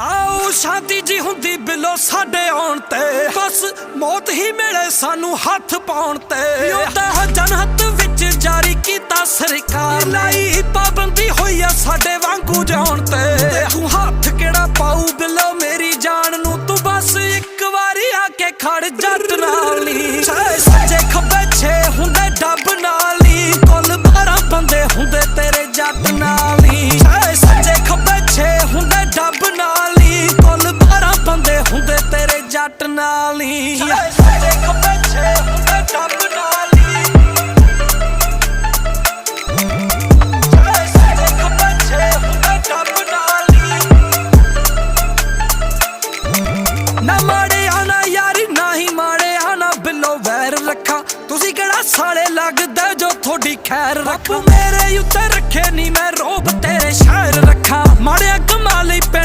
ਆਓ ਸ਼ਾਂਤੀ ਜੀ ਹੁੰਦੀ ਬਿਲੋ ਸਾਡੇ ਆਉਣ ਤੇ। ਬਸ ਮੌਤ ਹੀ ਮਿਲੇ ਸਾਨੂੰ ਹੱਥ ਪਾਉਣ ਤੇ। ਉਹਦਾ ਜਨਹਤ ਵਿੱਚ ਜਾਰੀ ਕੀਤਾ ਸਰਕਾਰ ਲਾਈ ਪਾਬੰਦੀ ਹੋਈ ਆ ਸਾਡੇ ਵਾਂਗੂ ਜਾਣ ਤੇ। ਤੂੰ ਹੱਥ ਕਿਹੜਾ ਪਾਉ ਬਿਲੋ ਮੇਰੀ ਜਾਨ ਨੂੰ। ਤੂੰ ਬਸ ਇੱਕ ਵਾਰੀ ਆ ਕੇ ਖੜ ਜੱਟ ਨਾਲ। ਬਿੱਲੋ ਵੈਰ ਰੱਖਾ। ਤੁਸੀਂ ਕਿਹੜਾ ਸਾਲੇ ਲੱਗਦਾ ਜੋ ਤੁਹਾਡੀ ਖੈਰ ਰੱਖੋ? ਮੇਰੇ ਉੱਤੇ ਰੱਖੇ ਨਹੀਂ